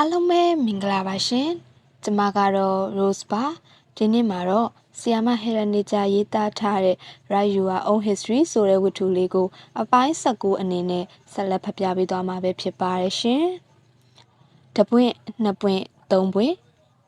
အားလုံးပဲမင်္ဂလာပါရှင်။ကျမကတော့ Rose ပါ။ဒီနေ့မှာတော့ဆီယာမဟေရနေဂျာရေးသားထားတဲ့ Write Your Own History ဆိုတဲ့ဝတ္ထုလေးကို အပိုင်း19အနေနဲ့ဆက်လက်ဖတ်ပြပေးသွားမှာပဲဖြစ်ပါတယ်ရှင်။တပွင့်နှစ်ပွင့်သုံးပွင့်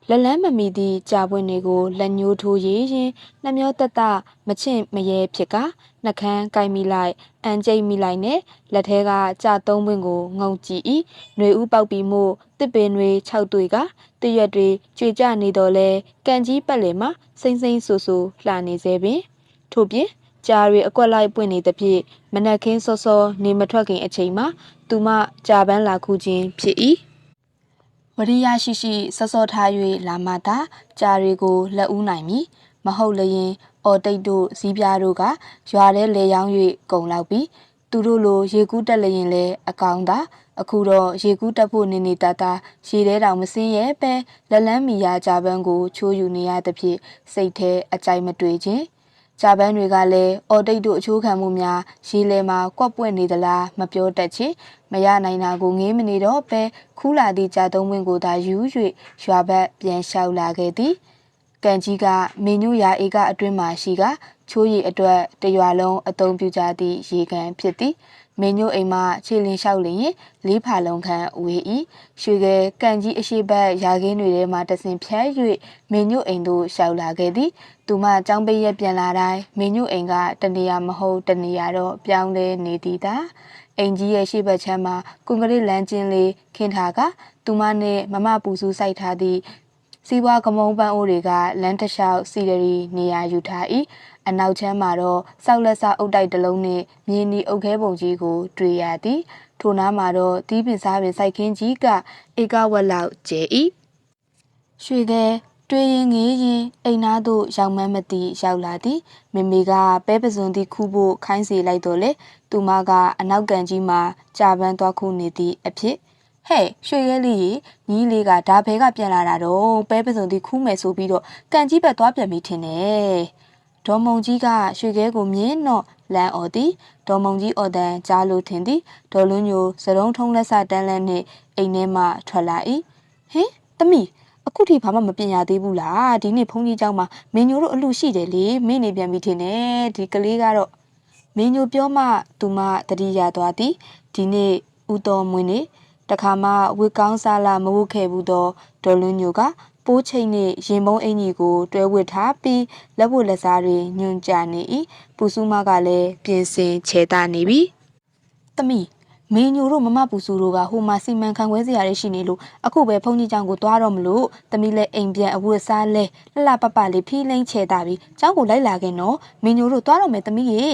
လက်လန်းမမီသည့်ကြာပွင့်တွေကိုလက်ညှိုးထိုးရေးရင်နှမျောတက်တာမချင့်မရဲဖြစ်ကနှကန်းကိုက်မိလိုက်အန်ကျိတ်မိလိုက်နဲ့လက်ထဲကကြာသုံးပွင့်ကိုငုံကြည့်ဤຫນွေဥပေါက်ပြီးမှုတစ်ပင်တွေခြောက်တွေကတရွက်တွေကြွေကြနေတော့လဲကန်ကြီးပတ်လည်မှာစိမ့်စိမ့်ဆူဆူလှနေစေပင်ထို့ပြင်ကြာရီအကွက်လိုက်ပွင့်နေသဖြင့်မနက်ခင်းစောစောနေမထွက်ခင်အချိန်မှာသူမကြာပန်းလာခုခြင်းဖြစ်၏ ဝရိယရှိရှိစောစောထား၍လာမသာကြာရီကိုလက်ဦးနိုင်မည်မဟုတ်လျင်အော်တိတ်တို့ဇီးပြားတို့ကရွာထဲလေရောင်း၍ကုံလောက်ပြီးသူတို့လိုရေကူးတက်လျင်လဲအကောင်သာအခုတော့ရေကူးတက်ဖို့နေနေတတာရေထဲတောင်မစင်းရဲ့ပဲလက်လန်းမီယာဂျာပန်းကိုချိုးယူနေရသဖြင့်စိတ်ထဲအကြိုက်မတွေ့ခြင်း ဂျာပန်းတွေကလည်းအော်တိတ်တို့အချိုးခံမှုများရေလဲမှာကွက်ပွင့်နေသလားမပြောတတ်ချေမရနိုင်တာကိုငေးမနေတော့ပဲခူးလာသည့်ဂျာသုံးဝင်းကိုသာယူ၍ရွာဘက်ပြန်လျှောက်လာခဲ့သည်ကန်ကြီးကမင်းညူရာအေကအတွင်းမှရှိကချိုးရည်အတွက်တရွာလုံးအသုံးပြုကြသည့်ရေကန်ဖြစ်သည် မင်းညိုအိမ်မှခြေလင်းလျှောက်လျင်လေးဖာလုံးခန့်ဝေ၏ရွှေကဲကန်ကြီးအရှိဘက်ရာခင်းတွေထဲမှတဆင်ဖြတ်၍မင်းညိုအိမ်သို့လျှောက်လာခဲ့သည်သူမចောင်းပိတ်ရက်ပြန်လာတိုင်းမင်းညိုအိမ်ကတနေရာမဟုတ်တနေရာတော့ပြောင်းလဲနေသည်သာအိမ်ကြီးရဲ့ရှေ့ဘက်ချမ်းမှာကွန်ကရစ်လမ်းကျင်းလေးခင်းထားကသူမနှင့်မမပူစုစိုက်ထားသည့်စီးပွားကမုံပန်းအိုးတွေကလမ်းတစ်လျှောက်စီရရီနေရာယူထား၏အနောက်ချမ်းမှာတော့စောက်လက်စအုတ်တိုက်တစ်လုံးနှင့်မြင်းဒီအုတ်ခဲပုံကြီးကို တွေ့ရသည်ထိုနားမှာတော့တီးပင်စားပင်စိုက်ခင်းကြီးကဧကဝက်လောက်ကျဲ၏ရွှေကဲတွေးရင်ငေးရင်အိမ်သားတို့ရောက်မှန်းမသိရောက်လာသည်မေမေကပဲပစုံသည်ခူးဖို့ခိုင်းစေလိုက်တော့လေသူမကအနောက်ကန်ကြီးမှာကြာပန်းသွားခုနေသည့်အဖြစ်ဟဲ့ရွှေရဲလေးကြီးညီးလေးကဒါဘဲကပြန်လာတာတော့ပဲပစုံသည်ခူးမယ်ဆိုပြီးတော့ကန်ကြီးဘက်သွားပြန်ပြီထင်တယ် ဒေါ်မုံကြီးကရွှေခဲကိုမြင်းတော့လမ်းအော်သည်ဒေါ်မုံကြီးအော်တန်ကြားလို့ထင်သည်ဒေါ်လွန်းညိုစရုံးထုံးလက်စတန်းလက်နှင့်အိမ်ထဲမှထွက်လာ၏ဟင်သမီးအခုထိဘာမှမပြင်ရသေးဘူးလားဒီနေ့ဖုန်းကြီးเจ้าမှာမင်းညိုတို့အလူရှိတယ်လေမင်းနေပြန်ပြီထင်တယ်ဒီကလေးကတော့မင်းညိုပြောမှသူမတတိယသွားသည်ဒီနေ့ဦးတော်မွေးနေ့တခါမှဝေကောင်းစားလာမဟုတ်ခဲ့ဘူးတော့ဒေါ်လွန်းညိုက ပိုးချိန်နှင့်ရင်မုံအင်ကြီးကိုတွဲဝစ်ထားပြီးလက်ဝတ်လက်စားတွေညွန်ကြနေ၏ပူစုမကလည်းပြင်ဆင်ခြေသားနေပြီသမီးမင်းညိုတို့မမပူစုတို့ကဟိုမှာစီမံခန့်ခွဲစရာတွေရှိနေလို့အခုပဲဖုန်ကြီးကြောင်ကိုသွားတော့မလို့တမီးလည်းအိမ်ပြန်အဝတ်စားလဲလှလှပပလေးဖီးလိမ့်ချဲတာပြီးကြောင်ကိုလိုက်လာခင်တော့မင်းညိုတို့သွားတော့မယ်တမီးရေ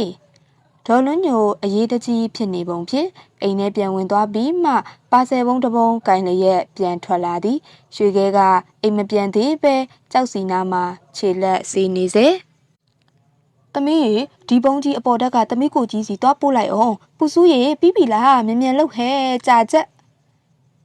ဒေါ်လွန်းညိုအရေးတကြီးဖြစ်နေပုံဖြင့်အိမ်ထဲပြန်ဝင်သွားပြီးမှပါဆယ်ဘုံတစ်ဘုံကင်လျက်ပြန်ထွက်လာသည်ရွှေခဲကအိမ်မပြန်သေးပဲကြောက်စီနာမှာခြေလက်စီးနေစေသမီးရေဒီပုံကြီးအပေါ်တက်ကသမီးကိုကြီးစီသွားပို့လိုက်အောင်ပူစူးရေပြီးပြီလားမြန်မြန်လှုပ်ဟဲကြာချက်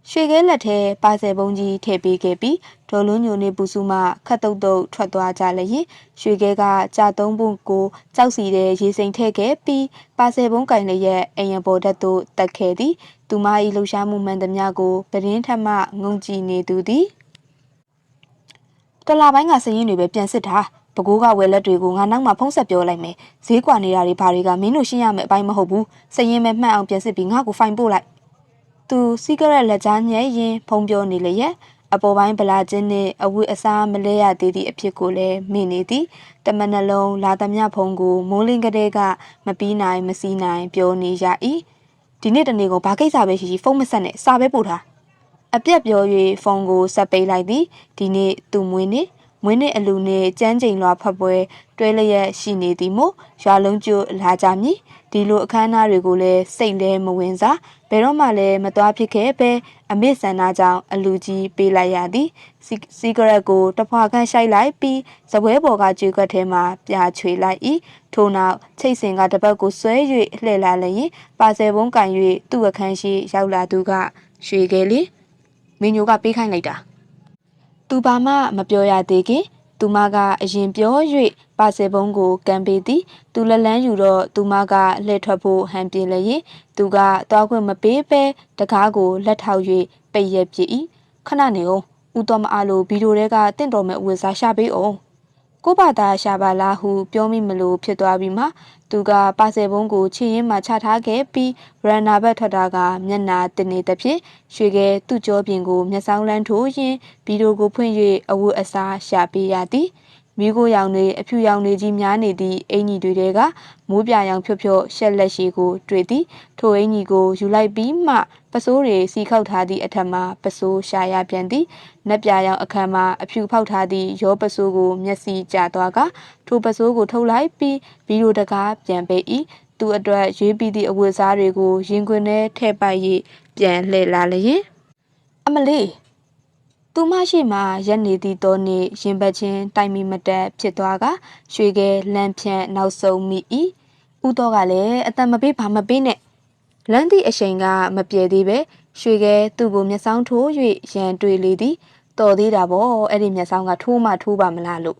ရွှေခဲလက်ထဲပါဆယ်ပုံကြီးထည့်ပေးခဲ့ပြီးဒေါ်လွန်းညိုနေပူစုမှခတ်တုတ်တုတ်ထွက်သွားကြလျင်ရွှေခဲကကြာသုံးပုံကိုကြောက်စီတဲ့ရေစိမ်ထည့်ခဲ့ပြီးပါဆယ်ပုံကင်လျက်အယံပေါ်ဓာတ်သို့တက်ခဲ့သည်သူမ၏လှူရှားမှုမှန်သမျှကိုပရင်းထက်မှငုံကြည့်နေသူသည်တလာပိုင်းကစရင်တွေပဲပြန်စစ်တာပကိုးကဝယ်လက်တွေကိုငါနောက်မှဖုံးဆက်ပြောလိုက်မယ်ဈေးကွာနေတာတွေဘာတွေကမင်းတို့ရှင်းရမယ်အပိုင်းမဟုတ်ဘူးစရင်ပဲမှတ်အောင်ပြန်စစ်ပြီးငါ့ကိုဖိုင်ပို့လိုက် သူစီကရက်လက်ကြားညဲ့ရင်ဖုံးပြောနေလျက်အပေါ်ပိုင်းဗလာချင်းနှင့်အဝတ်အစားမလဲရသေးသည့်အဖြစ်ကိုလည်းမိနေသည်တမနှလုံးလာသမျှဖုံကိုမိုးလင်းကလေးကမပီးနိုင်မစည်းနိုင်ပြောနေရ၏ဒီနေ့တနေ့ကိုဘာကိစ္စပဲရှိရှိဖုန်းမဆက်နဲ့စာပဲပို့ထားအပြက်ပြော၍ဖုန်းကိုဆက်ပိတ်လိုက်သည်ဒီနေ့သူမွေးနေ့မွေးနေ့အလူနှင့်ကြမ်းကြိမ်လွာဖတ်ပွဲတွဲလျက်ရှိနေသည်မို့ရွာလုံးကျလာကြမည် ဒီလိုအခမ်းအနားတွေကိုလည်းစိတ်လဲမဝင်စားဘယ်တော့မှလည်းမသွားဖြစ်ခဲ့ပဲအမေဆန္ဒကြောင့်အလူကြီးပေးလိုက်ရသည်စီဂရက်ကိုတဖွာခန့်ရှိုက်လိုက်ပြီးစပွဲပေါ်ကကြွေကွက်ထဲမှာပြာချွေလိုက်၏ထို့နောက်ချိတ်စင်ကတပတ်ကိုဆွဲ၍လှည့်လာလျင်ပါဆယ်ဘုံကန်၍သူ့အခန်းရှိရောက်လာသူကရွှေခဲလေမင်းညိုကပေးခိုင်းလိုက်တာသူဘာမှမပြောရသေးခင် သူမကအရင်ပြော၍ပါစေဘုံကိုကံပေးသည် သူလက်လန်းယူတော့သူမကလှည့်ထွက်ဖို့ဟန်ပြလျင်သူကသွားခွင့်မပေးပဲတကားကိုလက်ထောက်၍ပိတ်ရက်ပြစ်၏ခဏနေအောင်ဦးတော်မအားလို့ဗီဒီယိုတွေကတင့်တော်မဲ့အဝတ်စားရှာပေးအောင် ကိုဘာသာရှာပါလားဟုပြောမိမလို့ဖြစ်သွားပြီးမှသူကပါဆယ်ဘုံကိုချီရင်မှချထားခဲ့ပြီးရန်နာဘက်ထွက်တာကမျက်နာတင်နေသဖြင့်ရွှေကဲသူ့ကြောပြင်ကိုမျက်စောင်းလန်းထိုးရင်းဗီဒီယိုကိုဖွင့်၍အဝတ်အစားရှာပေးရသည် မိကိုရောင်တွေအဖြူရောင်တွေကြီးများနေသည့်အင်ကြီးတွေတဲကမိုးပြရောင်ဖြွတ်ဖြွတ်ရှက်လက်ရှိကိုတွေ့သည်ထိုအင်ကြီးကိုယူလိုက်ပြီးမှပစိုးတွေစီခောက်ထားသည့်အထက်မှာပစိုးရှာရပြန်သည်နက်ပြရောင်အခမ်းမှာအဖြူဖောက်ထားသည့်ရောပစိုးကိုမျက်စိကျသွားကထိုပစိုးကိုထုတ်လိုက်ပြီးဗီဒီယိုတကားပြန်ပေး၏သူအတွက်ရွေးပြီးသည့်အဝတ်စားတွေကိုရင်ခွင်ထဲထည့်ပိုက်၍ပြန်လှည့်လာလျင်အမလေး သူမရှိမှရက်နေသည့်သောနေ့ရင်ပတ်ချင်းတိုင်မီမတက်ဖြစ်သွားကရွှေကဲလမ်းဖြန့်နောက်ဆုံးမိ၏ဥတော့ကလည်းအတန်မပေးဘာမပေးနဲ့လမ်းသည့်အချိန်ကမပြေသေးပဲရွှေကဲသူ့ကိုမျက်စောင်းထိုး၍ရန်တွေ့လေသည်တော်သေးတာပေါ့အဲ့ဒီမျက်စောင်းကထိုးမှထိုးပါမလားလို့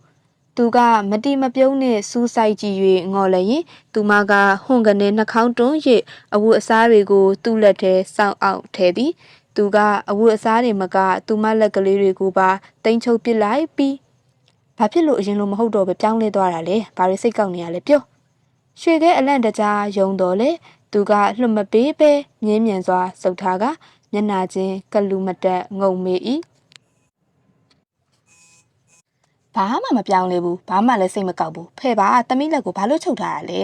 သူကမတိမပြုံးနဲ့စူးစိုက်ကြည့်၍ငေါ်လည်းရင်သူမကဟွန်ကနေနှာခေါင်းတွန်း၍အဝတ်အစားတွေကိုသူ့လက်ထဲစောင့်အောင်ထဲသည် သူကအဝတ်အစားတွေမကသူမလက်ကလေးတွေကိုပါတိမ်ချုပ်ပစ်လိုက်ပြီးဘာဖြစ်လို့အရင်လိုမဟုတ်တော့ပဲပြောင်းလဲသွားတာလဲဘာတွေစိတ်ကောက်နေရလဲပြောရွှေခဲအလန့်တကြားယုံတော်လေသူကလွတ်မပေးပဲမြင်းမြန်စွာစုပ်ထားကမျက်နာချင်းကလူမတက်ငုံမေ၏ဘာမှမပြောင်းလဲဘူးဘာမှလည်းစိတ်မကောက်ဘူးဖဲ့ပါတမိလက်ကိုဘာလို့ချုပ်ထားရလဲ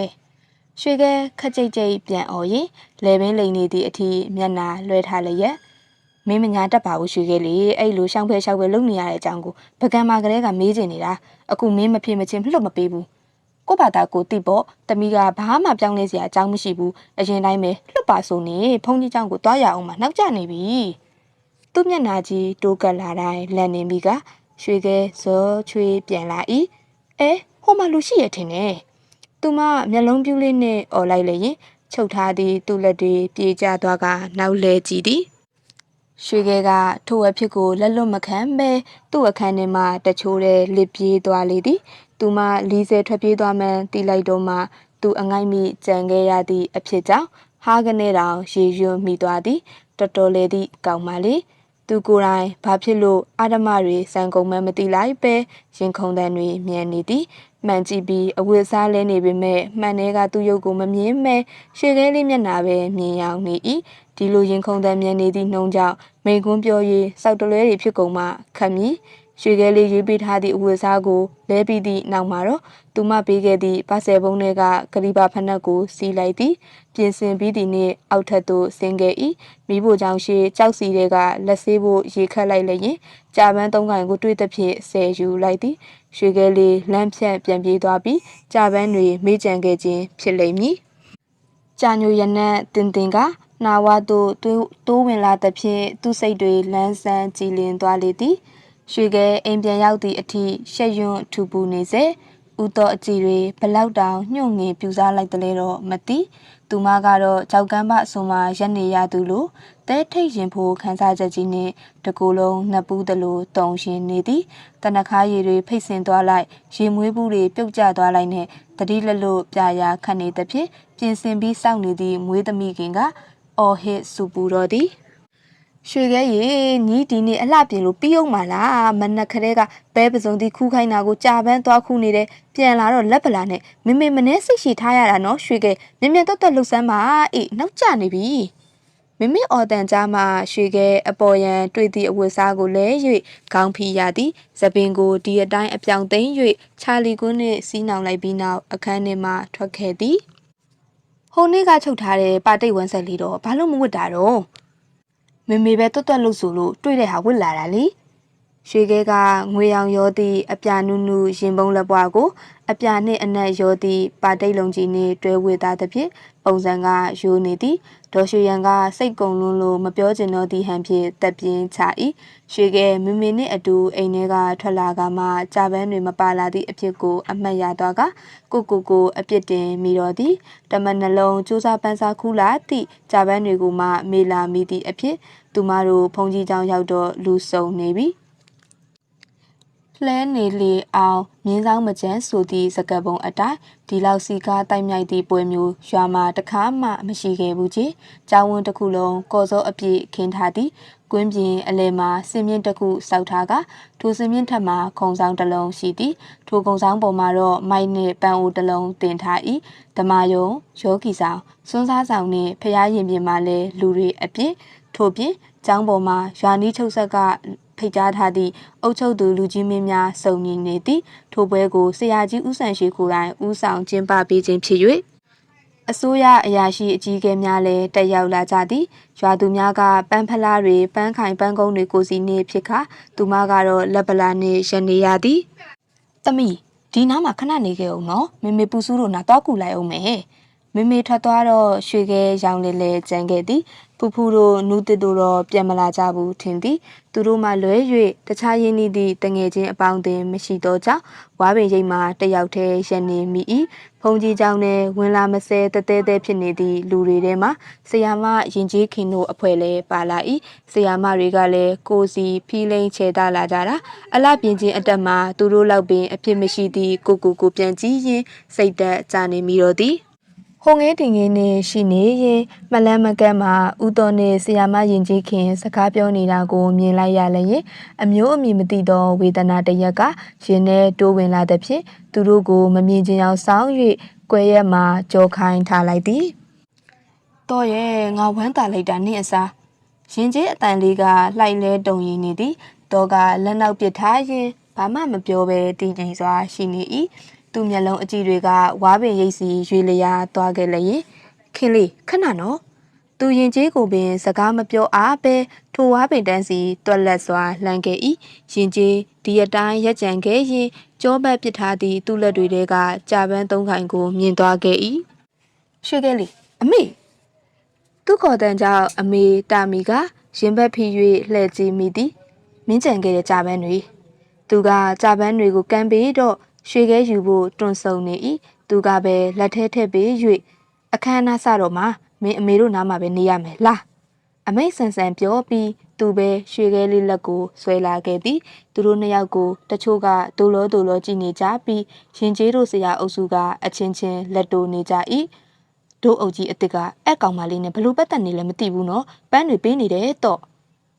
ရွှေခဲခက်ကြိတ်ကြိတ်ပြန်អော်ရင်လေပင်လိန်နေသည့်အထိမျက်နာလွှဲထားလျက် မင်းမညာတတ်ပါဘူးရွှေခဲ့လေအဲ့လိုရှောင်းဖဲရှောက်ဖဲလုပ်နေရတဲ့အကြောင်းကိုပကံမာကလေးကမေးချင်နေတာအခုမင်းမဖြစ်မချင်းလွတ်မပေးဘူးကို့ဘာသာကိုတိပေါ့တမီးကဘာမှပြောင်းလဲစရာအကြောင်းမရှိဘူးအရင်တိုင်းပဲလွတ်ပါဆိုနေဖုန်းကြီးเจ้าကိုတွားရအောင်မနောက်ကျနေပြီသူ့မျက်နာကြီးတိုးကပ်လာတိုင်းလန်နေပြီကရွှေခဲဇောချွေးပြန်လာ၏အဲဟိုမှာလူရှိရထင်တယ်သူမမျက်လုံးပြူးလေးနဲ့អော်လိုက်လေရင်ချုပ်ထားသည့်သူ့လက်တွေပြေးကျသွားကနောက်လဲကြည့်သည် ရွှေခဲကထိုအဖြစ်ကိုလက်လွတ်မခံပဲသူ့အခန်းထဲမှာတချိုးတဲ့လစ်ပြေးသွားလေသည်သူမလီဆယ်ထွက်ပြေးသွားမှန်းတီးလိုက်တော့မှသူအငိုက်မိကြံခဲ့ရသည့်အဖြစ်ကြောင့်ဟားကနေတောင်ရေရွံ့မိသွားသည်တော်တော်လေသည့်ကောင်းပါလေသူကိုယ်တိုင်ဘာဖြစ်လို့အာဓမတွေစံကုန်မှန်းမသိလိုက်ပဲရင်ခုန်တန်တွေမြန်နေသည် မှန်ကြည့်ပြီးအဝတ်စားလဲနေပေမဲ့မှန်တဲ့ကသူ့ရုပ်ကိုမမြင်မဲရှေခဲလေးမျက်နာပဲမြင်ရောက်နေ၏ဒီလိုရင်ခုန်တန်မြန်နေသည့်နှုံကြောင့်မိန်ကွန်းပြော၍စောက်တလဲတွေဖြစ်ကုန်မှခတ်မည်ရွှေခဲလေးရွေးပေးထားသည့်အဝတ်စားကိုလဲပြီးသည့်နောက်မှာတော့သူမပေးခဲ့သည့်ပါဆယ်ပုံးတွေကဂရီဘာဖနက်ကိုစီးလိုက်သည်ပြင်ဆင်ပြီးသည့်နေ့အောက်ထပ်သို့ဆင်းခဲ့၏မိဖို့ကြောင့်ရှိကြောက်စီတွေကလက်ဆေးဖို့ရေခတ်လိုက်လျင်ကြာပန်းသုံးကင်ကိုတွေးသဖြင့်ဆယ်ယူလိုက်သည် ရွှေခဲလေးလမ်းဖြတ်ပြန်ပြေးသွားပြီးကြာပန်းတွေမေ့ကြံခဲ့ခြင်းဖြစ်လိမ့်မည်ကြာညိုရနက်တင်တင်ကနာဝသို့တိုးဝင်လာသဖြင့်သူ့စိတ်တွေလန်းဆန်းကြည်လင်သွားလေသည်ရွှေကဲအိမ်ပြန်ရောက်သည့်အထိရှက်ရွံ့ထူပူနေစေဥတော်အကြည်တွေဘလောက်တောင်ညှို့ငင်ပြူစားလိုက်တယ်လဲတော့မသိသူမကတော့ကြောက်ကမ်းပအစုံမှာရက်နေရသူလို တဲထိတ်ရင်ဖို့ခန်းစားချက်ကြီးနဲ့တကူလုံးနှစ်ပူးသလိုတုံရှင်နေသည်တနခါရည်တွေဖိတ်ဆင်သွားလိုက်ရေမွေးဘူးတွေပြုတ်ကျသွားလိုက်နဲ့တတိလက်လို့ပြာရာခတ်နေသဖြင့်ပြင်ဆင်ပြီးစောင့်နေသည့်မွေးသမီးခင်ကအော်ဟစ်စူပူတော်သည်ရွှေခဲရေညီဒီနေ့အလှပြင်လို့ပြီးအောင်မလားမနက်ခရဲကဘဲပစုံတီခူးခိုင်းတာကိုကြာပန်းသွားခူးနေတယ်ပြန်လာတော့လက်ပလာနဲ့မမေမနဲ့စိတ်ရှိထားရတာနော်ရွှေခဲမြင်မြတ်တော့တော့လှုပ်ဆန်းပါအေးနောက်ကျနေပြီ မမေအော်တန်ကြားမှာရွှေခဲအပေါ်ရန်တွေ့သည့်အဝတ်စားကိုလဲ၍ခေါင်းဖီရသည်သပင်ကိုဒီအတိုင်းအပြောင်သိမ်း၍ချာလီကွန်းနှင့်စီးနှောင်လိုက်ပြီးနောက်အခန်းထဲမှထွက်ခဲ့သည်ဟိုနေ့ကချုပ်ထားတဲ့ပါတိတ်ဝမ်းဆက်လေးတော့ဘာလို့မဝတ်တာတော့မေမေပဲတွတ်တွတ်လို့ဆိုလို့တွေ့တဲ့ဟာဝစ်လာတာလေရွှေခဲကငွေရောင်ရောသည့်အပြာနုနုရင်ပုံးလက်ပွားကိုအပြာနှင့်အနက်ရောသည့်ပါတိတ်လုံးကြီးနှင့်တွဲဝေသားသဖြင့် ပုံစံကရိုးနေသည်ဒေါ်ရွှေရန်ကစိတ်ကုံလွန်းလို့မပြောချင်တော့သည့်ဟန်ဖြင့်တက်ပြင်းချ၏ရွှေခဲမေမေနှင့်အတူအိမ်ထဲကထွက်လာကမှကြာပန်းတွေမပါလာသည့်အဖြစ်ကိုအမှတ်ရသွားကကိုကိုကိုအပြစ်တင်မိတော့သည်တမန်နှလုံးစူးစားပန်းစားခူးလာသည့်ကြာပန်းတွေကိုမှမေလာမိသည့်အဖြစ်သူမတို့ဖုန်ကြီးချောင်းရောက်တော့လူစုံနေပြီ လဲနေလေအောင်မြင်းဆောင်မကျန်းဆိုသည့်စကပုံအတိုင်းဒီလောက်စီကားတိုက်မြိုက်သည့်ပွဲမျိုးရွာမှာတခါမှမရှိခဲ့ဘူးကြီး။ကျောင်းဝန်းတစ်ခုလုံးကော်စောအပြည့်ခင်းထားသည်ကွင်းပြင်အလယ်မှာစင်မြင့်တစ်ခုစောက်ထားကထိုစင်မြင့်ထက်မှာခုံဆောင်တစ်လုံးရှိသည်ထိုခုံဆောင်ပေါ်မှာတော့မိုက်နှင့်ပန်းအိုတစ်လုံးတင်ထား၏ဓမာယုံယောဂီဆောင်စွန်းစားဆောင်နှင့်ဖျားရင်ပြင်မှာလည်းလူတွေအပြည့်ထို့ပြင်ကျောင်းပေါ်မှာရွာနီးချုပ်ဆက်က ဖိတ်ကြားထားသည့်အုတ်ချုပ်သူလူကြီးမင်းများစုံညီနေသည်ထိုပွဲကိုဆရာကြီးဦးဆန်ရှိကိုယ်တိုင်ဦးဆောင်ကျင်းပပေးခြင်းဖြစ်၍အစိုးရအရာရှိအကြီးအကဲများလည်းတက်ရောက်လာကြသည်ရွာသူများကပန်းဖလားတွေပန်းခိုင်ပန်းကုန်းတွေကိုစီနေဖြစ်ခါသူမကတော့လက်ပလာနှင့်ရနေရသည်တမီဒီနားမှာခဏနေခဲ့အောင်နော်မေမေပူစုတို့နာတော့ကူလိုက်အောင်မယ်မေမေထွက်သွားတော့ရွှေခဲရောင်လေလေကြမ်းခဲ့သည် ဖူဖူတို့နူးတစ်တို့တော့ပြန်မလာကြဘူးထင်သည်သူတို့မှလွဲ၍တခြားရင်းနှီးသည့်တငယ်ချင်းအပေါင်းအသင်းမရှိတော့ကြောင့်ဝါပင်ရိပ်မှာတယောက်တည်းရနေမိ၏ဖုန်ကြီးကြောင့်နဲ့ဝင်လာမစဲတဲတဲတဲဖြစ်နေသည့်လူတွေထဲမှာဆရာမရင်ကြီးခင်တို့အဖွဲလဲပါလာ၏ဆရာမတွေကလည်းကိုစီဖီးလိန်ချေတာလာကြတာအလှပြင်ချင်းအတက်မှာသူတို့လောက်ပင်အဖြစ်မရှိသည့်ကိုကိုကိုပြန်ကြည့်ရင်စိတ်သက်ကြနေမိတော့သည်ဟို ငဲတင်ငင်းနဲ့ရှိနေရင်မလန်းမကန်းမှာဦးတော်နဲ့ဆီယာမရင်ကြီးခင် စကားပြောနေတာကိုမြင်လိုက်ရလျင်အမျိုးအမည်မသိသောဝေဒနာတစ်ရက်ကရင်ထဲတိုးဝင်လာသည်ဖြင့်သူတို့ကိုမမြင်ချင်အောင်စောင်း၍ကွယ်ရက်မှာကြောခိုင်းထားလိုက်သည်တော့ရဲ့ငါဝမ်းသာလိုက်တာနင့်အစားရင်ကြီးအတန်လေးကလှိုက်လဲတုံရင်နေသည်တော့ကလက်နောက်ပစ်ထားရင်ဘာမှမပြောဘဲတည်ငြိမ်စွာရှိနေ၏ သူ့မျက်လုံးအကြည့်တွေကဝါပင်ရိပ်စီရွေလျာသွားခဲ့လျင်ခင်လေးခဏနော်သူရင်ကြီးကိုပင်စကားမပြောအားပဲထိုဝါပင်တန်းစီတွက်လက်စွာလှမ်းခဲ့၏ရင်ကြီးဒီအတိုင်းရက်ကြံခဲ့ရင်ကြောဘက်ပစ်ထားသည့်သူ့လက်တွေထဲကကြာပန်းသုံးခိုင်ကိုမြင်သွားခဲ့၏ရွှေကလေးအမေသူခေါ်တန်ကြောင့်အမေတာမီကရင်ဘက်ဖိ၍လှည့်ကြည့်မိသည်မင်းကြံခဲ့တဲ့ကြာပန်းတွေသူကကြာပန်းတွေကိုကန်ပေးတော့ ရွှေခဲယူဖို့တွန့်ဆုံနေ၏သူကပဲလက်ထဲထည့်ပေး၍အခမ်းအနားစတော့မှမင်းအမေတို့နားမှာပဲနေရမယ်လားအမိတ်ဆန်ဆန်ပြောပြီးသူပဲရွှေခဲလေးလက်ကိုဆွဲလာခဲ့သည်သူတို့နှစ်ယောက်ကိုတချို့ကဒိုလောဒိုလောကြည့်နေကြပြီးရင်ကျေးတို့ဆရာအုပ်စုကအချင်းချင်းလက်တိုးနေကြ၏တို့အုပ်ကြီးအစ်စ်ကအက်ကောင်မလေးနဲ့ဘလို့ပတ်သက်နေလဲမသိဘူးနော်ပန်းတွေပေးနေတယ်တော့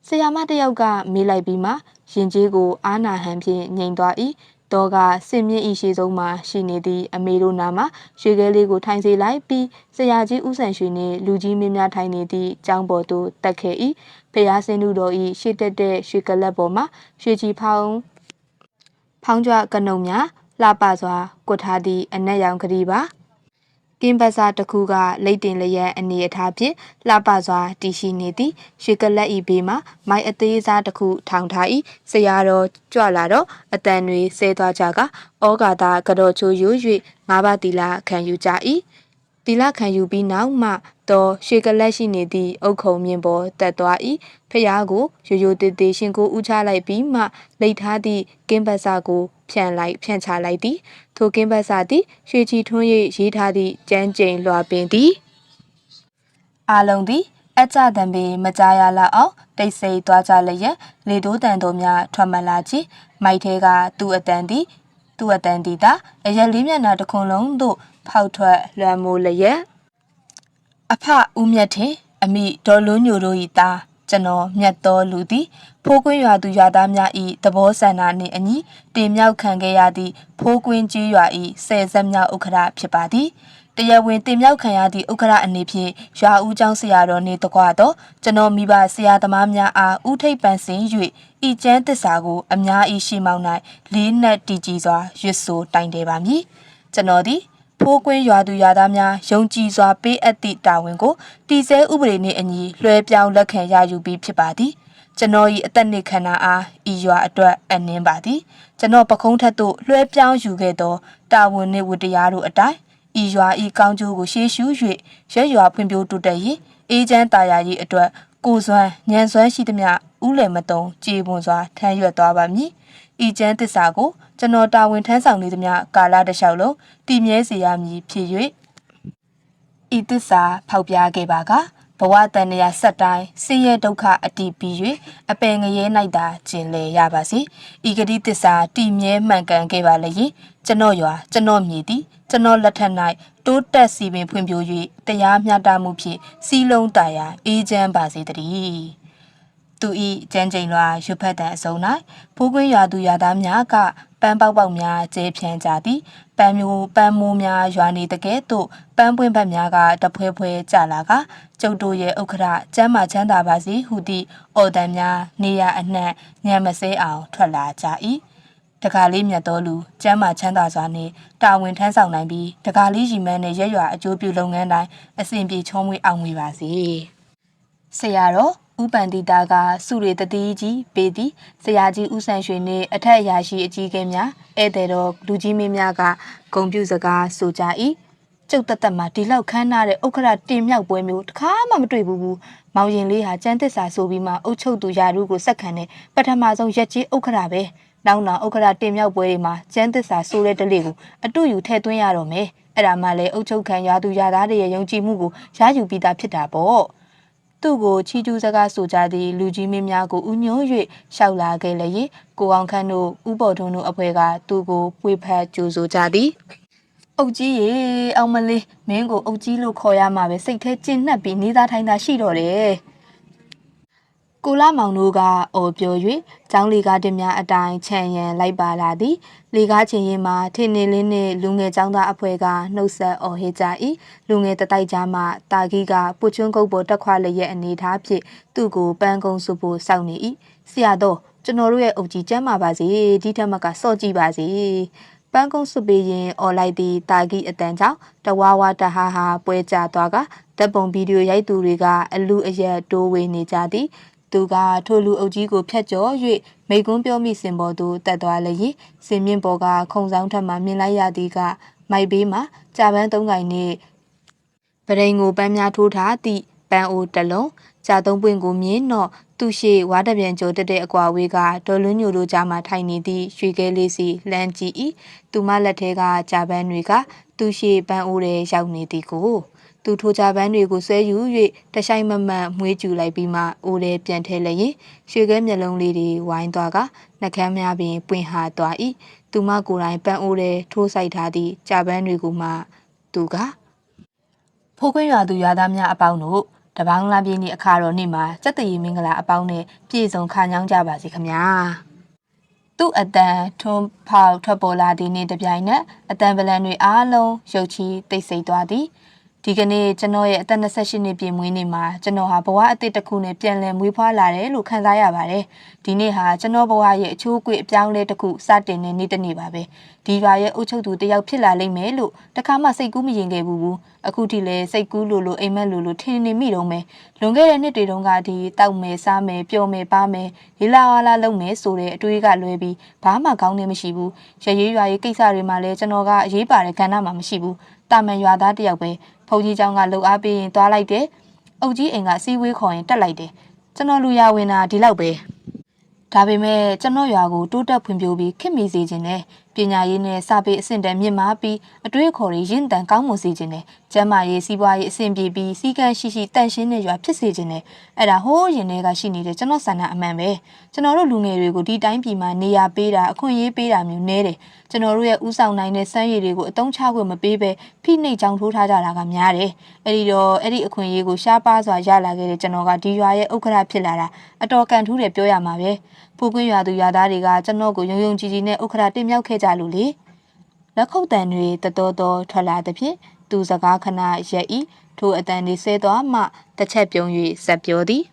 ဆရာမတစ်ယောက်ကမေးလိုက်ပြီးမှရင်ကျေးကိုအာနာဟန်ဖြင့်ငိန်သွား၏ တော့ကစင်မြင့်ဤရှိဆုံးမှာရှိနေသည့်အမေတို့နာမှာရွှေခဲလေးကိုထိုင်စေလိုက်ပြီးဆရာကြီးဦးဆန်ရွှေနှင့်လူကြီးမင်းများထိုင်နေသည့်ကျောင်းပေါ်သို့တက်ခဲ့၏ဖျားစင်းတို့တော်ဤရှေ့တက်တဲ့ရွှေကလပ်ပေါ်မှာရွှေချီဖောင်းဖောင်းကြွကနုံများလှပစွာကွတ်ထားသည့်အနက်ရောင်ကလေးပါ ကင်းပတ်စာတစ်ခုကလိတ်တင်လျက်အနေအထားဖြင့်လှပစွာတည်ရှိနေသည်ရွှေကလက်ဤဘေးမှာမိုက်အသေးစားတစ်ခုထောင်ထား၏ဆရာတော်ကြွလာတော့အတန်တွေဆဲသွားကြကဩဃာတာကတော့ချိုးယူ၍ငါးပါးတီလာခံယူကြ၏တီလာခံယူပြီးနောက်မှတော့ရွှေကလက်ရှိနေသည့်အုတ်ခုံမြင့်ပေါ်တက်သွား၏ဖျားကိုရိုးရိုးတည်တည်ရှင်ကိုဥချလိုက်ပြီးမှလိတ်ထားသည့်ကင်းပတ်စာကိုဖြန့်လိုက်ဖြန့်ချလိုက်သည် ထိုကင်းပတ်စာသည်ရွှေချီထွန်း၍ရေးထားသည့်ကျမ်းကျိန်လွှာပင်သည်အာလုံးသည်အကြတံပင်မကြားရလောက်အောင်တိတ်ဆိတ်သွားကြလျက်လေတိုးတန်တော်များထွက်မလာချီမိုက်သေးကသူ့အတန်သည်သူ့အတန်သည်သာအရက်လေးမျက်နှာတစ်ခုလုံးသို့ဖောက်ထွက်လွှမ်းမိုးလျက်အဖဦးမြတ်ထင်အမိဒေါ်လုံးညိုတို့၏သား ကျွန်တော်မြတ်တော်လူသည်ဖိုးကွင်းရွာသူရွာသားများ၏သဘောဆန္ဒနှင့်အညီတင်မြောက်ခံခဲ့ရသည့်ဖိုးကွင်းကြီးရွာ၏ဆယ်ဆက်မြောက်ဥက္ခရာဖြစ်ပါသည်တရားဝင်တင်မြောက်ခံရသည့်ဥက္ခရာအနေဖြင့်ရွာဦးကျောင်းဆရာတော်နှင့်တကွသောကျွန်တော်မိဘဆရာသမားများအားဥထိပ်ပန်ဆင်၍ဤကျမ်းသစ္စာကိုအများ၏ရှိမောင်း၌လေးနက်တည်ကြည်စွာရွတ်ဆိုတိုင်တယ်ပါမည်ကျွန်တော်သည် ဖိုးကွင်းရွာသူရွာသားများယုံကြည်စွာပေးအပ်သည့်တာဝန်ကိုတည်ဆဲဥပဒေနှင့်အညီလွှဲပြောင်းလက်ခံရယူပြီးဖြစ်ပါသည်ကျွန်တော်၏အသက်နှင့်ခန္ဓာအားဤရွာအတွက်အနှင်းပါသည်ကျွန်တော်ပခုံးထက်သို့လွှဲပြောင်းယူခဲ့သောတာဝန်နှင့်ဝတ္တရားတို့အတိုင်းဤရွာဤကောင်းကျိုးကိုရှေးရှု၍ရက်ရွာဖွံ့ဖြိုးတိုးတက်ရေးအေးချမ်းတာယာရေးအတွက်ကိုယ်စွမ်းဉာဏ်စွမ်းရှိသမျှဥလယ်မတုံကြေပွန်စွာထမ်းရွက်သွားပါမည် ဤကျမ်းသစ္စာကိုကျွန်တော်တာဝန်ထမ်းဆောင်နေသမျှကာလတစ်လျှောက်လုံးတည်မြဲစေရမည်ဖြစ်၍ဤသစ္စာဖောက်ပြခဲ့ပါကဘဝတန်မြာဆက်တိုင်းဆင်းရဲဒုက္ခအတည်ပြီး၍အပင်ငရဲ၌သာကျင်လေရပါစေဤဂတိသစ္စာတည်မြဲမှန်ကန်ခဲ့ပါလျင်ကျွန်တော်ရွာကျွန်တော်မြည်သည်ကျွန်တော်လက်ထက်၌တိုးတက်စီပင်ဖွံ့ဖြိုး၍တရားမျှတမှုဖြင့်စီလုံးတာယာအေးချမ်းပါစေတည်း သူဤကျန်းကျိန်လွာရွတ်ဖက်တန်အစုံ၌ဖိုးကွင်းရွာသူရွာသားများကပန်းပေါက်ပေါက်များကျဲဖြန်းကြသည်ပန်းမျိုးပန်းမိုးများရွာနေတကဲ့သို့ပန်းပွင့်ဘက်များကတဖွဲဖွဲကြလာကကျုပ်တို့ရဲ့ဥက္ခရကျမ်းမာချမ်းသာပါစေဟုသည့်အော်တန်များနေရအနှံ့ညံမစဲအောင်ထွက်လာကြ၏တကားလေးမြတ်တော်လူကျမ်းမာချမ်းသာစွာနှင့်တာဝန်ထမ်းဆောင်နိုင်ပြီးတကားလေးရီမန်းနဲ့ရက်ရွာအကျိုးပြုလုပ်ငန်းတိုင်းအစဉ်ပြေချောမွေ့အောင်မွေပါစေဆရာတော် ဥပန္တိတာကစုရီတတိကြီးပေသည်ဆရာကြီးဦးဆန်ရွှေနှင့်အထက်အရာရှိအကြီးအကဲများဧည့်သည်တော်လူကြီးမင်းများကဂုံပြူစကားဆိုကြ၏ကျုပ်တသက်မှာဒီလောက်ခမ်းနားတဲ့ဥက္ခရတင်မြောက်ပွဲမျိုးတစ်ခါမှမတွေ့ဘူးဘူးမောင်ရင်လေးဟာကျန်းသစ္စာဆိုပြီးမှအုတ်ချုပ်သူယာရုကိုစက်ခံတဲ့ပထမဆုံးရက်ကြီးဥက္ခရပဲနောက်နောက်ဥက္ခရတင်မြောက်ပွဲတွေမှာကျန်းသစ္စာဆိုတဲ့တလေကိုအတူယူထည့်သွင်းရတော့မယ်အဲ့ဒါမှလည်းအုတ်ချုပ်ခံယာသူယာသားတွေရဲ့ယုံကြည်မှုကိုရယူပြီးသားဖြစ်တာပေါ့ သူ့ကိုချီကျူးစကားဆိုကြသည့်လူကြီးမင်းများကိုဥညွှန်း၍ရှောက်လာခဲ့လေ၏ကိုအောင်ခန့်တို့ဥပေါ်ထွန်းတို့အဖွဲကသူ့ကိုပွေဖက်ကြိုဆိုကြသည်အုတ်ကြီးရေအောင်မလေးမင်းကိုအုတ်ကြီးလို့ခေါ်ရမှာပဲစိတ်ထဲကျဉ်နှက်ပြီးနေသားထိုင်တာရှိတော့တယ် ကိုလာမောင်တို့ကအော်ပြော၍ကျောင်းလီကားတင်များအတိုင်းခြံရံလိုက်ပါလာသည်လေကားချင်းရင်မှာထင်းနေလင်းနှင့်လူငယ်ကျောင်းသားအဖွဲကနှုတ်ဆက်အော်ဟစ်ကြ၏လူငယ်တတိုက်ကြားမှတာဂီကပူချွန်းကုတ်ပေါ်တက်ခွာလျက်အနေထားဖြင့်သူ့ကိုပန်းကုန်းစုဖို့စောင့်နေ၏ဆရာတော်ကျွန်တော်တို့ရဲ့အုတ်ကြီးကျမ်းပါပါစေဒီထက်မကစော့ကြည့်ပါစေပန်းကုန်းစုပေးရင်អော်လိုက်သည့်တာဂီအတန်ကြောင့်တဝါဝါတဟာဟာပွဲကြသွားကဓာတ်ပုံဗီဒီယိုရိုက်သူတွေကအလူအရက်တိုးဝေနေကြသည် သူကထိုလူအုပ်ကြီးကိုဖျက်ကျော်၍မိကွန်းပြောမိစင်ပေါ်သို့တက်သွားလျင်စင်မြင့်ပေါ်ကခုံဆောင်ထက်မှမြင်လိုက်ရသည်ကမိုက်ဘေးမှာကြာပန်းသုံးကင်နှင့်ပရိန်ကိုပန်းများထိုးထားသည့်ပန်းအိုတစ်လုံးကြာသုံးပွင့်ကိုမြင်တော့သူရှိဝါတပြန်ကျော်တက်တဲ့အကွာဝေးကဒေါ်လွန်းညိုတို့ကြားမှာထိုင်နေသည့်ရွှေကဲလေးစီလမ်းကြည့်၏သူမလက်ထဲကကြာပန်းတွေက သူရှိပန်းအိုးထဲရောက်နေသည်ကို သူထိုကြာပန်းတွေကိုဆွဲယူ၍တဆိုင်မမတ်မွေးကျူလိုက်ပြီးမှအိုးထဲပြန်ထည့်လျင်ရွှေကဲမျက်လုံးလေးတွေဝိုင်းသွားကနှကမ်းများပင်ပွင့်ဟာသွား၏သူမကိုယ်တိုင်ပန်းအိုးထဲထိုးဆိုင်ထားသည့်ကြာပန်းတွေကိုမှသူကဖိုးခွင်းရွာသူရွာသားများအပေါင်းတို့တပေါင်းလာပြည့်နေ့အခါတော်နေ့မှာစက်တရီမင်္ဂလာအပေါင်းနဲ့ပြည့်စုံခါညောင်းကြပါစေခမညာသူ့အတန်ထွန်းဖောက်ထွက်ပေါ်လာသည့်နေ့တစ်ပြိုင်နက်အတန်ပလန်တွေအားလုံးရုပ်ချီတိတ်ဆိတ်သွားသည် ဒီကနေ့ကျွန်တော်ရဲ့အသက်28နှစ်ပြည့်မွေးနေ့မှာကျွန်တော်ဟာဘဝအသစ်တစ်ခုနဲ့ပြန်လည်မွေးဖွားလာတယ်လို့ခံစားရပါတယ်။ဒီနေ့ဟာကျွန်တော်ဘဝရဲ့အချိုးအကွေ့အပြောင်းလဲတစ်ခုစတင်တဲ့နေ့တစ်နေ့ပါပဲ။ဒီရွာရဲ့အုပ်ချုပ်သူတစ်ယောက်ဖြစ်လာလိမ့်မယ်လို့တခါမှစိတ်ကူးမရင်ခဲ့ဘူးဘူး။အခုထိလည်းစိတ်ကူးလို့လို့အိမ်မက်လို့လို့ထင်နေမိတော့မယ်။လွန်ခဲ့တဲ့နှစ်တွေတုန်းကဒီတောက်မယ်စားမယ်ပျော်မယ်ပါမယ်ဒီလာဝါလာလုပ်မယ်ဆိုတဲ့အတွေးကလွဲပြီးဘာမှကောင်းနေမရှိဘူး။ရရေးရွာရေးကိစ္စတွေမှာလည်းကျွန်တော်ကအရေးပါတဲ့ကဏ္ဍမှာမရှိဘူး။ တာမန်ရွာသားတစ်ယောက်ပဲဖုန်ကြီးเจ้าကလှုပ်အားပေးရင်သွားလိုက်တယ်။အုတ်ကြီးအိမ်ကစီးဝေးခေါ်ရင်တက်လိုက်တယ်။ကျွန်တော်လူရဝင်တာဒီလောက်ပဲ။ဒါပေမဲ့ကျွန်တော်ရွာကိုတိုးတက်ဖွံ့ဖြိုးပြီးခင်မီစေခြင်းနဲ့ ပညာရေးနဲ့စာပေအဆင့်တန်းမြင့်မားပြီးအတွေးအခေါ်တွေရင့်တန်ကောင်းမွန်စေခြင်းနဲ့ကျန်းမာရေးစီးပွားရေးအဆင့်ပြေပြီးစီကံရှိရှိတန့်ရှင်းတဲ့ရွာဖြစ်စေခြင်းနဲ့အဲ့ဒါဟိုးရင်တွေကရှိနေတဲ့ကျွန်တော်ဆန္ဒအမှန်ပဲကျွန်တော်တို့လူငယ်တွေကိုဒီတိုင်းပြည်မှာနေရာပေးတာအခွင့်အရေးပေးတာမျိုးနဲတယ်ကျွန်တော်တို့ရဲ့ဥဆောင်နိုင်တဲ့စမ်းရည်တွေကိုအတုံးချခွင့်မပေးဘဲဖိနှိပ်ကြောင်ထိုးထားကြတာကများတယ်အဲ့ဒီတော့အဲ့ဒီအခွင့်အရေးကိုရှားပါးစွာရလာခဲ့တဲ့ကျွန်တော်ကဒီရွာရဲ့ဥက္ခရာဖြစ်လာတာအတော်ကန်ထူးတယ်ပြောရမှာပဲ ဖိုးကွင်းရွာသူရွာသားတွေကကျွန်တော်ကိုယုံယုံကြည်ကြည်နဲ့ဥက္ခရာတင်မြောက်ခဲ့ကြလို့လေလက်ခုပ်တန်တွေတတော်တော်ထွက်လာသဖြင့်သူစကားခဏရက်ဤထိုအတန်တွေဆဲသွားမှတစ်ချက်ပြုံး၍ဆက်ပြောသည်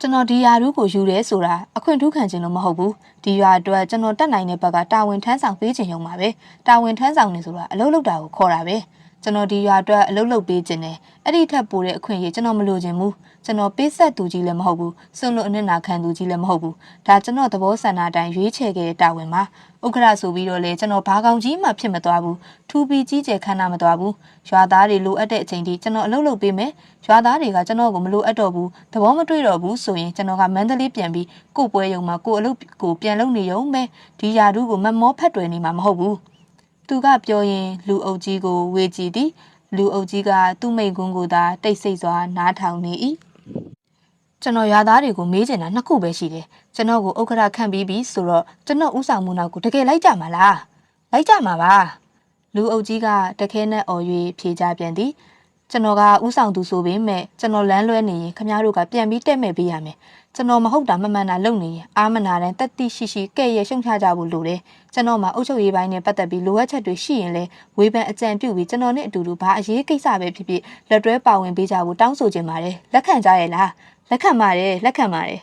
ကျွန်တော်ဒီယာရူးကိုယူရဲဆိုတာအခွင့်ထူးခံခြင်းလို့မဟုတ်ဘူးဒီရွာအတွက်ကျွန်တော်တက်နိုင်တဲ့ဘက်ကတာဝန်ထမ်းဆောင်ပေးခြင်းရုံပါပဲတာဝန်ထမ်းဆောင်နေဆိုတာအလုပ်လုပ်တာကိုခေါ်တာပဲ ကျွန်တော်ဒီရွာအတွက်အလုပ်လုပ်ပေးခြင်းနဲ့အဲ့ဒီထက်ပိုတဲ့အခွင့်အရေးကျွန်တော်မလိုချင်ဘူးကျွန်တော်ပေးဆက်သူကြီးလည်းမဟုတ်ဘူးစွန့်လို့အနစ်နာခံသူကြီးလည်းမဟုတ်ဘူးဒါကျွန်တော်သဘောဆန္ဒအတိုင်းရွေးချယ်ခဲ့တဲ့တာဝန်ပါဥက္ခရဆိုပြီးတော့လေကျွန်တော်ဘာကောင်ကြီးမှဖြစ်မသွားဘူးထူပီကြီးကျယ်ခမ်းနားမသွားဘူးရွာသားတွေလိုအပ်တဲ့အချိန်ထိကျွန်တော်အလုပ်လုပ်ပေးမယ်ရွာသားတွေကကျွန်တော်ကိုမလိုအပ်တော့ဘူးသဘောမတွေ့တော့ဘူးဆိုရင်ကျွန်တော်ကမန္တလေးပြန်ပြီးကို့ပွဲရုံမှာကို့အလုပ်ကိုပြန်လုပ်နေရုံပဲဒီယာဒူးကိုမမောဖက်တွယ်နေမှာမဟုတ်ဘူး သူကပြောရင် လူအုပ်ကြီးကိုဝေကြည့်သည်လူအုပ်ကြီးကသူ့မိန်ကွန်းကိုသာတိတ်ဆိတ်စွာနားထောင်နေ၏ကျွန်တော်ရွာသားတွေကိုမေးချင်တာနှစ်ခုပဲရှိတယ်ကျွန်တော်ကိုဥက္ခရခန့်ပြီးပြီဆိုတော့ကျွန်တော်ဥဆောင်မှုနောက်ကိုတကယ်လိုက်ကြမှာလားလိုက်ကြမှာပါလူအုပ်ကြီးကတခဲနဲ့អော်၍ဖြေကြပြန်သည်ကျွန်တော်ကဥဆောင်သူဆိုပေမဲ့ကျွန်တော်လမ်းလွဲနေရင်ခမားတို့ကပြန်ပြီးတက်မဲ့ပေးရမယ် ကျွန်တော်မဟုတ်တာမမှန်တာလုပ်နေရင်အာမနာတန်တက်တိရှိရှိကဲ့ရဲ့ရှုံချကြဖို့လိုတယ်ကျွန်တော်မှအုပ်ချုပ်ရေးပိုင်းနဲ့ပတ်သက်ပြီးလိုအပ်ချက်တွေရှိရင်လဲဝေဖန်အကြံပြုပြီးကျွန်တော်နဲ့အတူတူဘာအရေးကိစ္စပဲဖြစ်ဖြစ်လက်တွဲပါဝင်ပေးကြဖို့တောင်းဆိုချင်ပါတယ်လက်ခံကြရဲ့လားလက်ခံပါတယ်လက်ခံပါတယ်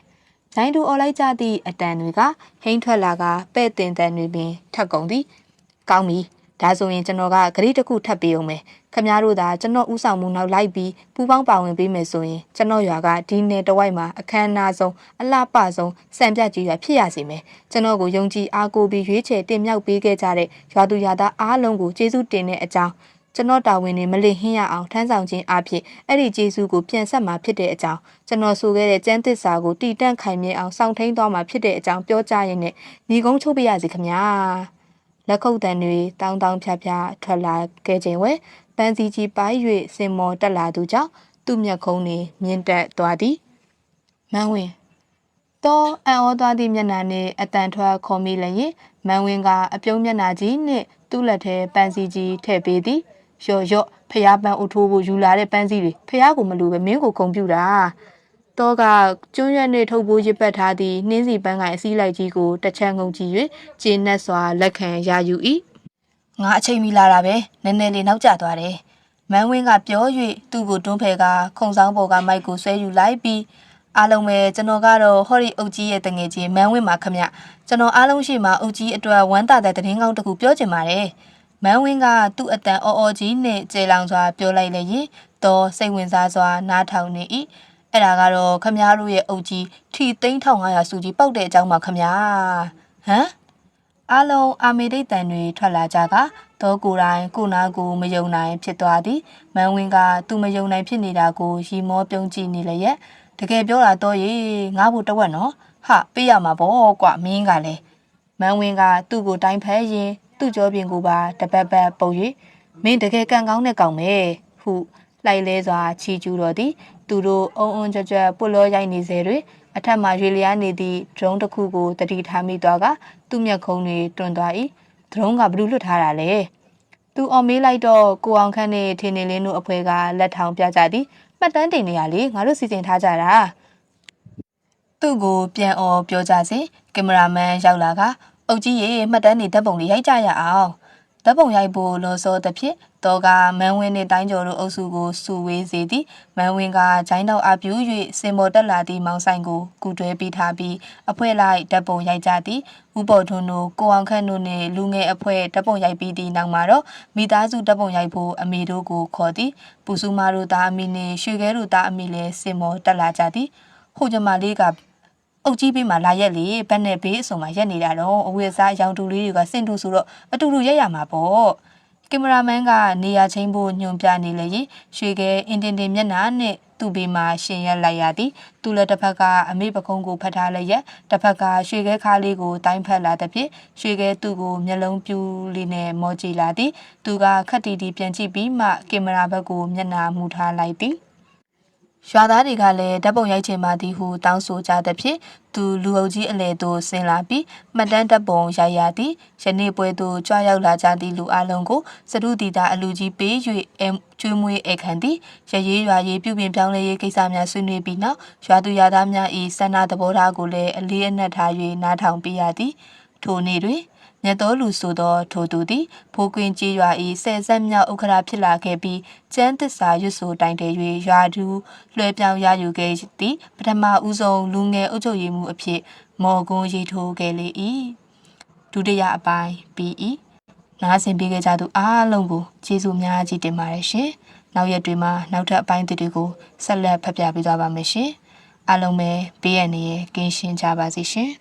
ဂျိုင်းတူអော်လိုက်ကြသည့်အတန်တွေကဟိန်းထွက်လာကပဲ့တင်တန်တွေပင်ထပ်ကုန်သည်ကောင်းပြီ ဒါဆိုရင်ကျွန်တော်ကဂရိတစ်ခုထပ်ပေးအောင်မယ်ခမတို့သာကျွန်တော်ဥဆောင်မှုနောက်လိုက်ပြီးပူပေါင်းပါဝင်ပေးမယ်ဆိုရင်ကျွန်တော်ရွာကဒီနယ်တဝိုက်မှာအခမ်းအနားဆုံးအလှပဆုံးစံပြကြီးရွာဖြစ်ရစီမယ်ကျွန်တော်ကိုယုံကြည်အားကိုးပြီးရွေးချယ်တင်မြှောက်ပေးခဲ့ကြတဲ့ရွာသူရွာသားအားလုံးကိုကျေးဇူးတင်တဲ့အကြောင်းကျွန်တော်တာဝန်တွေမလစ်ဟင်းရအောင်ထမ်းဆောင်ခြင်းအဖြစ်အဲ့ဒီကျေးဇူးကိုပြန်ဆက်မှာဖြစ်တဲ့အကြောင်းကျွန်တော်ဆိုခဲ့တဲ့ကျမ်းသစ္စာကိုတည်တံ့ခိုင်မြဲအောင်စောင့်ထိန်သွားမှာဖြစ်တဲ့အကြောင်းပြောကြားရင်းနဲ့ညီကုန်းချုပ်ပြရစီခင်ဗျာ လက်ခုပ်တန်တွေတောင်းတောင်းဖြားဖြားထွက်လာခဲ့ခြင်းဝဲပန်းစည်းကြီးပိုင်း၍စင်မော်တက်လာသူကြောင့်သူ့မျက်ခုံးတွေမြင့်တက်သွားသည်မန်းဝင်တော့အံ့ဩသွားသည့်မျက်နှာနှင့်အတန်ထွက်ခေါ်မိလျင်မန်းဝင်ကအပြုံးမျက်နှာကြီးနှင့်သူ့လက်ထဲပန်းစည်းကြီးထည့်ပေးသည်ရော့ရော့ဖျားပန်းအုပ်ထိုးဖို့ယူလာတဲ့ပန်းစည်းတွေဖျားကိုမလူပဲမင်းကိုခုံပြူတာ တော့ကကျွန်းရွက်နှင့်ထုတ်ပိုးရစ်ပတ်ထားသည့်နှင်းစီပန်းကအစည်းလိုက်ကြီးကိုတစ်ချမ်းငုံကြည့်၍ကျင်းနဲ့စွာလက်ခံရယူ၏ငါအချိန်မီလာတာပဲနည်းနည်းလေးနောက်ကျသွားတယ်မန်းဝင်းကပြော၍သူ့ကိုတွန်းဖယ်ကခုံဆောင်ပေါ်ကမိုက်ကိုဆွဲယူလိုက်ပြီးအားလုံးပဲကျွန်တော်ကတော့ဟော်ရီအုတ်ကြီးရဲ့တငယ်ချင်းမန်းဝင်းမှာခမကျွန်တော်အားလုံးရှိမှအုတ်ကြီးအတွက်ဝမ်းသာတဲ့သတင်းကောင်းတစ်ခုပြောချင်ပါတယ်မန်းဝင်းကသူ့အတန်အော်အော်ကြီးနဲ့ကျေလောင်စွာပြောလိုက်လေရင်တော့စိတ်ဝင်စားစွာနားထောင်နေ၏ အဲ့ဒါကတော့ခမားတို့ရဲ့အုတ်ကြီးထီသိန်း1500စုကြီးပောက်တဲ့အကြောင်းပါခမားဟမ်အားလုံးအာမေဒိတ်တန်တွေထွက်လာကြကတော့ကိုယ်တိုင်ကိုနာကိုမယုံနိုင်ဖြစ်သွားသည်မန်ဝင်းကသူမယုံနိုင်ဖြစ်နေတာကိုရီမောပြုံးကြည့်နေလျက်တကယ်ပြောတာတော့ရေငါ့ဘို့တဝက်နော်ဟာပေးရမှာပေါ့ကွာမင်းကလည်းမန်ဝင်းကသူ့ကိုတိုင်းဖဲရင်သူ့ကြောပြင်ကိုပါတပတ်ပတ်ပုတ်၍မင်းတကယ်ကံကောင်းတဲ့ကောင်ပဲဟုလိုက်လဲစွာချီကျူးတော်သည် သူတို့အုံအုံကြွကြွပွလောရိုက်နေစေတွင်အထက်မှရွေလျားနေသည့်ဒရုန်းတစ်ခုကိုတတိထားမိသွားကသူ့မျက်ခုံးတွေတွန်သွား၏ဒရုန်းကဘလူးလွတ်ထားတာလေသူအော်မေးလိုက်တော့ကိုအောင်ခန့်နဲ့ထင်းနေလင်းတို့အဖွဲကလက်ထောင်ပြကြသည်မှတ်တမ်းတင်နေရလေငါတို့စီစဉ်ထားကြတာသူ့ကိုပြန်အော်ပြောကြစေကင်မရာမန်ရောက်လာကအုတ်ကြီးရေမှတ်တမ်းနေဓာတ်ပုံလေးရိုက်ကြရအောင်ဓာတ်ပုံရိုက်ဖို့လွန်စောသဖြင့် တော့ကမန်းဝင်းနှင့်တိုင်းကျော်တို့အုပ်စုကိုစုဝေးစေသည်မန်းဝင်းကဂျိုင်းတော့အပြူ၍စင်မော်တက်လာသည့်မောင်ဆိုင်ကိုကူတွဲပေးထားပြီးအဖွဲလိုက်ဓာတ်ပုံရိုက်ကြသည်ဥပေါ်ထွန်းတို့ကိုအောင်ခန့်တို့နှင့်လူငယ်အဖွဲဓာတ်ပုံရိုက်ပြီးသည့်နောက်မှာတော့မိသားစုဓာတ်ပုံရိုက်ဖို့အမေတို့ကိုခေါ်သည်ပူစုမတို့သားအမိနှင့်ရွှေခဲတို့သားအမိလည်းစင်မော်တက်လာကြသည်ဟိုကြမလေးကအုတ်ကြီးပေးမှလာရက်လေဘက်နဲ့ဘေးအစုံမှာရက်နေတာတော့အဝေစားရောင်တူလေးတွေကစင်တူဆိုတော့အတူတူရက်ရမှာပေါ့ ကင်မရာမန်ကနေရာချင်းဖို့ညွန်ပြနေလေရင်ရွှေကဲအင်တင်တင်မျက်နှာနဲ့သူ့ဘေးမှာရှင်ရက်လိုက်ရသည်သူလည်းတစ်ဖက်ကအမေပကုံးကိုဖတ်ထားလိုက်ရက်တစ်ဖက်ကရွှေကဲခါလေးကိုတိုင်းဖက်လာတဲ့ဖြင့်ရွှေကဲသူ့ကိုမျက်လုံးပြူလေးနဲ့မောကြည့်လာသည်သူကခက်တီတီပြန်ကြည့်ပြီးမှကင်မရာဘက်ကိုမျက်နှာမူထားလိုက်သည် ရွာသားတွေကလည်းဓာတ်ပုံရိုက်ချင်ပါသည်ဟုတောင်းဆိုကြသဖြင့်သူလူအုပ်ကြီးအလေသို့ဆင်းလာပြီးမှတ်တမ်းဓာတ်ပုံရိုက်ရသည်ယနေ့ပွဲသို့ကြွရောက်လာကြသည့်လူအလုံးကိုစတုတီတာအလူကြီးပေး၍ကျွေးမွေးဧကန်သည်ရရေးရွာရေးပြုပြင်ပြောင်းလဲရေးကိစ္စများဆွေးနွေးပြီးနောက်ရွာသူရွာသားများ၏ဆန္ဒသဘောထားကိုလည်းအလေးအနက်ထား၍နားထောင်ပေးရသည်ထိုနေ့တွင် မြတ်တော်လူဆိုသောထိုသူသည်ဖိုးကွင်းကြီးရွာ၏ဆယ်ဆက်မြောက်ဥက္ခရာဖြစ်လာခဲ့ပြီးကျန်းသစ္စာရွတ်ဆိုတိုင်တယ်၍ရွာသူလွှဲပြောင်းရယူခဲ့သည်ပထမဦးဆုံးလူငယ်အုပ်ချုပ်ရေးမှုအဖြစ်မော်ကွန်းရေးထိုးခဲ့လေ၏ဒုတိယအပိုင်းပြီး၏နားဆင်ပေးခဲ့ကြသူအားလုံးကိုကျေးဇူးများကြီးတင်ပါတယ်ရှင်နောက်ရက်တွေမှာနောက်ထပ်အပိုင်းတွေကိုဆက်လက်ဖတ်ပြပေးသွားပါမယ်ရှင်အားလုံးပဲဘေးရန်နေကင်းရှင်းကြပါစေရှင်